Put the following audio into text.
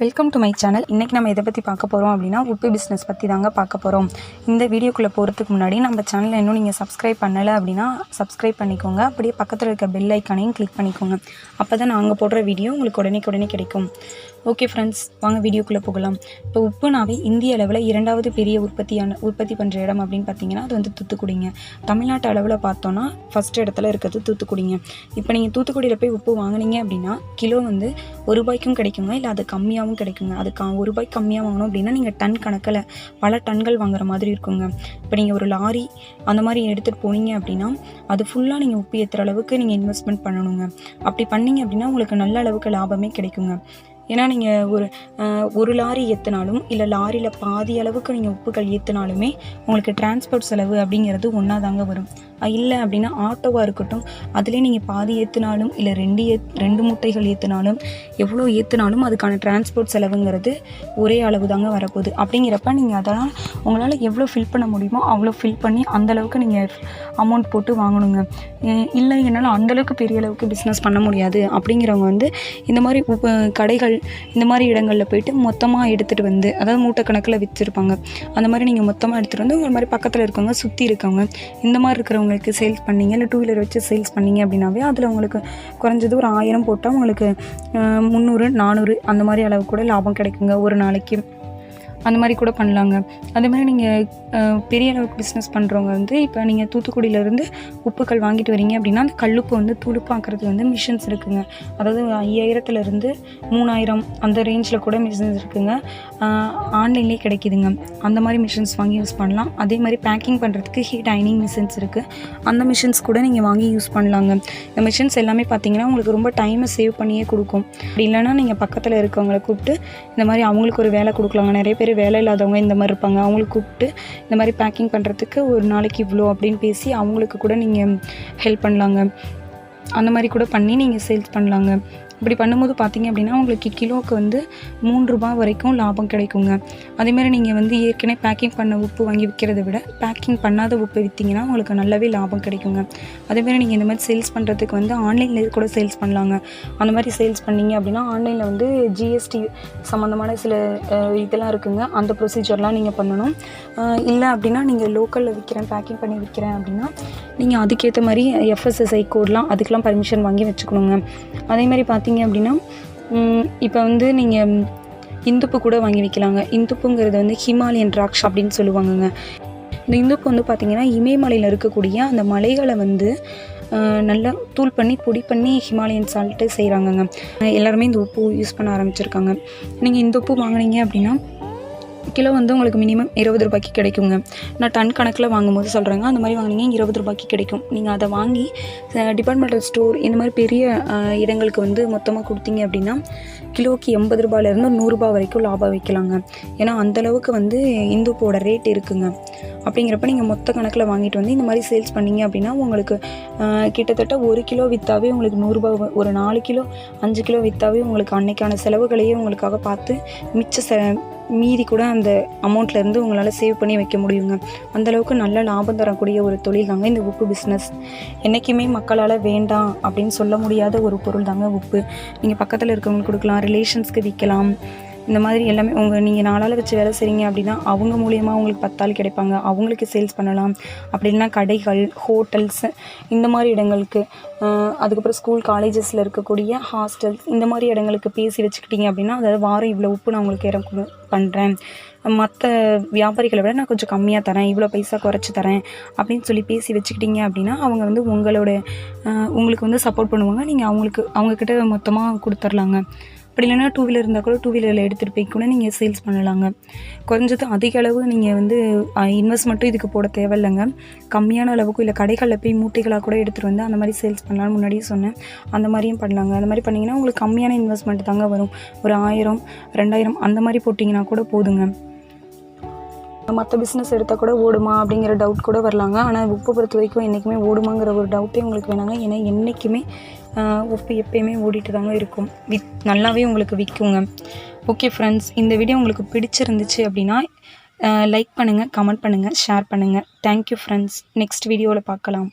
Welcome to my channel இன்றைக்கி நம்ம எதை பற்றி பார்க்க போகிறோம் அப்படின்னா உப்பு பிஸ்னஸ் பற்றி தாங்க பார்க்க போகிறோம் இந்த வீடியோக்குள்ளே போகிறதுக்கு முன்னாடி நம்ம சேனலை இன்னும் நீங்கள் சப்ஸ்கிரைப் பண்ணலை அப்படின்னா சப்ஸ்கிரைப் பண்ணிக்கோங்க. அப்படியே பக்கத்தில் இருக்க பெல் ஐக்கானையும் கிளிக் பண்ணிக்கோங்க. அப்போ தான் நாங்கள் போடுற வீடியோ உங்களுக்கு உடனே உடனே கிடைக்கும். ஓகே ஃப்ரெண்ட்ஸ் வாங்க வீடியோக்குள்ளே போகலாம். இப்போ உப்புனாவே இந்திய அளவில் இரண்டாவது பெரிய உற்பத்தியான உற்பத்தி பண்ணுற இடம் அப்படின்னு பார்த்தீங்கன்னா அது வந்து தூத்துக்குடிங்க. தமிழ்நாட்டு அளவில் பார்த்தோன்னா ஃபஸ்ட் இடத்துல இருக்கிறது தூத்துக்குடிங்க. இப்போ நீங்கள் தூத்துக்குடியில் போய் உப்பு வாங்குனீங்க அப்படின்னா கிலோ வந்து ஒரு ரூபாய்க்கும் கிடைக்குங்க இல்லை அது கம்மியாகவும் கிடைக்குங்க அது க ஒரு ரூபாய்க்கு கம்மியாக வாங்கணும் அப்படின்னா நீங்கள் டன் கணக்கில் பல டன்கள் வாங்குற மாதிரி இருக்குங்க. இப்போ நீங்கள் ஒரு லாரி அந்த மாதிரி எடுத்துகிட்டு போனீங்க அப்படின்னா அது ஃபுல்லாக நீங்கள் உப்பு ஏற்றுற அளவுக்கு நீங்கள் இன்வெஸ்ட்மெண்ட் பண்ணணுங்க. அப்படி பண்ணீங்க அப்படின்னா உங்களுக்கு நல்ல அளவுக்கு லாபமே கிடைக்குங்க. ஏன்னா நீங்கள் ஒரு ஒரு லாரி ஏற்றினாலும் இல்லை லாரியில் பாதி அளவுக்கு நீங்கள் உப்புகள் ஏற்றினாலுமே உங்களுக்கு டிரான்ஸ்போர்ட் செலவு அப்படிங்கிறது ஒன்றா தாங்க வரும் இல்லை அப்படின்னா ஆட்டோவாக இருக்கட்டும் அதிலே நீங்கள் பாதி ஏற்றினாலும் இல்லை ரெண்டு ஏ ரெண்டு மூட்டைகள் ஏற்றினாலும் எவ்வளோ ஏற்றினாலும் அதுக்கான டிரான்ஸ்போர்ட் செலவுங்கிறது ஒரே அளவு தாங்க வரப்போகுது. அப்படிங்கிறப்ப நீங்கள் அதனால் உங்களால் எவ்வளோ ஃபில் பண்ண முடியுமோ அவ்வளோ ஃபில் பண்ணி அந்தளவுக்கு நீங்கள் அமௌண்ட் போட்டு வாங்கணுங்க. இல்லை என்னால் அந்தளவுக்கு பெரிய அளவுக்கு பிஸ்னஸ் பண்ண முடியாது. அப்படிங்கிறவங்க வந்து இந்த மாதிரி கடைகள் இந்த மாதிரி இடங்களில் போயிட்டு மொத்தமாக எடுத்துகிட்டு வந்து அதாவது மூட்டை கணக்கில் விற்றுருப்பாங்க அந்த மாதிரி நீங்கள் மொத்தமாக எடுத்துகிட்டு வந்து உங்கள் மாதிரி பக்கத்தில் இருக்கவங்க சுற்றி இருக்கவங்க இந்த மாதிரி இருக்கிறவங்களுக்கு சேல்ஸ் பண்ணீங்க இல்லை டூ வீலர் வச்சு சேல்ஸ் பண்ணீங்க அப்படின்னாவே அதில் உங்களுக்கு குறைஞ்சது ஒரு ஆயிரம் போட்டால் உங்களுக்கு முந்நூறு நானூறு அந்த மாதிரி அளவு கூட லாபம் கிடைக்குங்க ஒரு நாளைக்கு. அந்த மாதிரி கூட பண்ணலாங்க. அதே மாதிரி நீங்கள் பெரிய அளவுக்கு பிஸ்னஸ் பண்ணுறவங்க வந்து இப்போ நீங்கள் தூத்துக்குடியிலேருந்து உப்புக்கள் வாங்கிட்டு வரீங்க அப்படின்னா அந்த கல்லுப்பு வந்து துடுப்பாக்குறது வந்து மிஷின்ஸ் இருக்குங்க. அதாவது ஐயாயிரத்துலேருந்து மூணாயிரம் அந்த ரேஞ்சில் கூட மிஷின்ஸ் இருக்குங்க. ஆன்லைன்லேயே கிடைக்குதுங்க. அந்த மாதிரி மிஷின்ஸ் வாங்கி யூஸ் பண்ணலாம். அதே மாதிரி பேக்கிங் பண்ணுறதுக்கு ஹீட் ஐனிங் மிஷின்ஸ் இருக்குது அந்த மிஷின்ஸ் கூட நீங்கள் வாங்கி யூஸ் பண்ணலாங்க. இந்த மிஷின்ஸ் எல்லாமே பார்த்தீங்கன்னா உங்களுக்கு ரொம்ப டைமை சேவ் பண்ணியே கொடுக்கும். அப்படி இல்லைன்னா நீங்கள் பக்கத்தில் இருக்கவங்களை கூப்பிட்டு இந்த மாதிரி அவங்களுக்கு ஒரு வேலை கொடுக்கலாங்க. நிறைய பேர் வேலை இல்லாதவங்க இந்த மாதிரி இருப்பாங்க. அவங்களுக்கு கூப்பிட்டு இந்த மாதிரி பேக்கிங் பண்ணுறதுக்கு ஒரு நாளைக்கு இவ்வளோ அப்படின்னு பேசி அவங்களுக்கு கூட நீங்கள் ஹெல்ப் பண்ணலாங்க. அந்த மாதிரி கூட பண்ணி நீங்கள் சேல்ஸ் பண்ணலாங்க. இப்படி பண்ணும்போது பார்த்தீங்க அப்படின்னா உங்களுக்கு கிலோவுக்கு வந்து மூணு ரூபாய் வரைக்கும் லாபம் கிடைக்குங்க. அதேமாதிரி நீங்கள் வந்து ஏற்கனவே பேக்கிங் பண்ண உப்பு வாங்கி விற்கிறத விட பேக்கிங் பண்ணாத உப்பு விற்றீங்கன்னா உங்களுக்கு நல்லாவே லாபம் கிடைக்குங்க. அதேமாதிரி நீங்கள் இந்த மாதிரி சேல்ஸ் பண்ணுறதுக்கு வந்து ஆன்லைனில் கூட சேல்ஸ் பண்ணலாங்க. அந்த மாதிரி சேல்ஸ் பண்ணீங்க அப்படின்னா ஆன்லைனில் வந்து ஜிஎஸ்டி சம்மந்தமான சில இதெல்லாம் இருக்குங்க. அந்த ப்ரொசீஜர்லாம் நீங்கள் பண்ணணும். இல்லை அப்படின்னா நீங்கள் லோக்கலில் விற்கிறேன் பேக்கிங் பண்ணி விற்கிறேன் அப்படின்னா நீங்கள் அதுக்கேற்ற மாதிரி எஃப்எஸ்எஸ்ஐ கோட்லாம் அதுக்கெலாம் பர்மிஷன் வாங்கி வச்சுக்கணுங்க. அதே மாதிரி பார்த்தீங்க அப்படின்னா இப்போ வந்து நீங்கள் இந்துப்பு கூட வாங்கி வைக்கலாங்க. இந்துப்புங்கிறது வந்து ஹிமாலயன் ராக்ஷ் அப்படின்னு சொல்லுவாங்கங்க. இந்த இந்துப்பு வந்து பார்த்திங்கன்னா இமயமலையில் இருக்கக்கூடிய அந்த மலைகளை வந்து நல்லா தூள் பண்ணி பொடி பண்ணி ஹிமாலயன் சால்ட்டு செய்கிறாங்கங்க எல்லாருமே இந்த உப்பு யூஸ் பண்ண ஆரம்பிச்சிருக்காங்க. நீங்கள் இந்த உப்பு வாங்குனீங்க அப்படின்னா கிலோ வந்து உங்களுக்கு மினிமம் இருபது ரூபாய்க்கு கிடைக்குங்க. நான் டன் கணக்கில் வாங்கும்போது சொல்கிறேங்க அந்த மாதிரி வாங்குனீங்க இருபது ரூபாய்க்கு கிடைக்கும். நீங்கள் அதை வாங்கி டிபார்ட்மெண்டல் ஸ்டோர் இந்த மாதிரி பெரிய இடங்களுக்கு வந்து மொத்தமாக கொடுத்தீங்க அப்படின்னா கிலோவுக்கு எண்பது ரூபாயிலேருந்து நூறுரூபா வரைக்கும் லாபம் வைக்கலாங்க. ஏன்னா அந்தளவுக்கு வந்து இந்துப்போட ரேட் இருக்குங்க. அப்படிங்கிறப்ப நீங்கள் மொத்த கணக்கில் வாங்கிட்டு வந்து இந்த மாதிரி சேல்ஸ் பண்ணீங்க அப்படின்னா உங்களுக்கு கிட்டத்தட்ட ஒரு கிலோ விற்றாவே உங்களுக்கு நூறுரூபா ஒரு நாலு கிலோ அஞ்சு கிலோ விற்றாவே உங்களுக்கு அன்னைக்கான செலவுகளையே உங்களுக்காக பார்த்து மிச்ச செ மீதி கூட அந்த அமௌண்ட்லேருந்து உங்களால் சேவ் பண்ணி வைக்க முடியுங்க. அந்தளவுக்கு நல்ல லாபம் தரக்கூடிய ஒரு தொழில் தாங்க இந்த உப்பு பிஸ்னஸ் என்றைக்குமே மக்களால் வேண்டாம் அப்படின்னு சொல்ல முடியாத ஒரு பொருள் தாங்க உப்பு. நீங்கள் பக்கத்தில் இருக்கவங்களுக்கு கொடுக்கலாம் ரிலேஷன்ஸ்க்கு விற்கலாம் இந்த மாதிரி எல்லாமே உங்கள் நீங்கள் நாளால் வச்சு வேலை செய்கிறீங்க அப்படின்னா அவங்க மூலியமாக உங்களுக்கு பத்தாள் கிடைப்பாங்க. அவங்களுக்கு சேல்ஸ் பண்ணலாம். அப்படி இல்லைன்னா கடைகள் ஹோட்டல்ஸ் இந்த மாதிரி இடங்களுக்கு அதுக்கப்புறம் ஸ்கூல் காலேஜஸில் இருக்கக்கூடிய ஹாஸ்டல்ஸ் இந்த மாதிரி இடங்களுக்கு பேசி வச்சுக்கிட்டீங்க அப்படின்னா அதாவது வாரம் இவ்வளோ உப்பு நான் உங்களுக்கு இறக்கு பண்ணுறேன் மற்ற வியாபாரிகளை விட நான் கொஞ்சம் கம்மியாக தரேன். இவ்வளோ பைசா குறைச்சி தரேன் அப்படின்னு சொல்லி பேசி வச்சுக்கிட்டீங்க அப்படின்னா அவங்க வந்து உங்களோட உங்களுக்கு வந்து சப்போர்ட் பண்ணுவாங்க. நீங்கள் அவங்களுக்கு அவங்கக்கிட்ட மொத்தமாக கொடுத்துர்லாங்க. அப்படி இல்லைன்னா டூ வீலர் இருந்தால் கூட டூ வீலரில் எடுத்துகிட்டு போய் கூட நீங்கள் சேல்ஸ் பண்ணலாங்க. குறைஞ்சது அதிக அளவு நீங்கள் வந்து இன்வெஸ்ட்மெண்ட்டும் இதுக்கு போட தேவையில்லைங்க. கம்மியான அளவுக்கு இல்லை கடைகளில் போய் மூட்டைகளாக கூட எடுத்துகிட்டு வந்து அந்த மாதிரி சேல்ஸ் பண்ணலாம்னு முன்னாடியே சொன்னேன். அந்த மாதிரியும் பண்ணலாங்க. அந்த மாதிரி பண்ணிங்கன்னா உங்களுக்கு கம்மியான இன்வெஸ்ட்மெண்ட் தாங்க வரும். ஒரு ஆயிரம் ரெண்டாயிரம் அந்த மாதிரி போட்டிங்கன்னா கூட போதுங்க. மற்ற பிஸ்னஸ் எடுத்தால் கூட ஓடுமா அப்படிங்கிற டவுட் கூட வரலாங்க. ஆனால் உப்பு பொறுத்த வரைக்கும் என்றைக்குமே ஓடுமாங்கிற ஒரு டவுட்டே உங்களுக்கு வேணாங்க. ஏன்னா என்றைக்குமே உப்பு எப்பயுமே ஓடிட்டு தாங்க இருக்கும். வித் நல்லாவே உங்களுக்கு விற்குங்க ஓகே ஃப்ரெண்ட்ஸ் இந்த வீடியோ உங்களுக்கு பிடிச்சிருந்துச்சு அப்படின்னா லைக் பண்ணுங்கள் கமெண்ட் பண்ணுங்கள் ஷேர் பண்ணுங்கள் தேங்க்யூ ஃப்ரெண்ட்ஸ் நெக்ஸ்ட் வீடியோவில் பார்க்கலாம்.